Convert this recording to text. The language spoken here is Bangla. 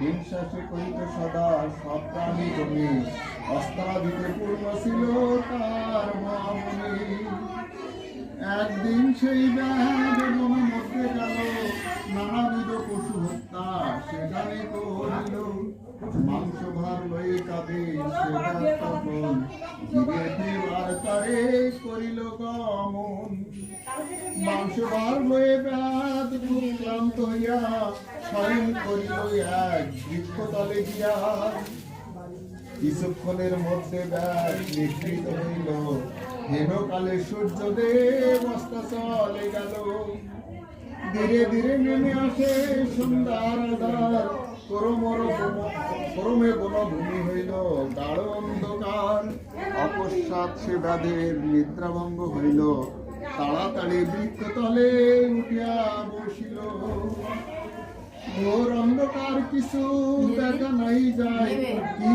হিংসা সে করিত সদা সব প্রাণী জমি। অস্ত্রাদিতে পূর্ণ ছিল তার মহামণি একদিন সেই বনের মধ্যে গেল, নানাবিধ পশু হত্যা সেখানে করিল মাংস ভার লয়ে কাঁদে সেটা তখন। তারে করিল গমন। মাংস ভার লয়ে খুব হইয়া বৃক্ষতলে গিয়া। কিছুক্ষণের মধ্যে ব্যাগ হইল। হেনকালে সূর্যদেব অস্ত চলে গেল। ধীরে ধীরে নেমে আসে সন্ধ্যার আধার। করমর করমে বনভূমি হইল। গাঢ় অন্ধকার। অপশ্চাৎ সে ব্যাধের নিদ্রাভঙ্গ হইল। তাড়াতাড়ি বৃক্ষতলে উঠিয়া ঘোর অন্ধকার কিছু দেখা নাই যায় কি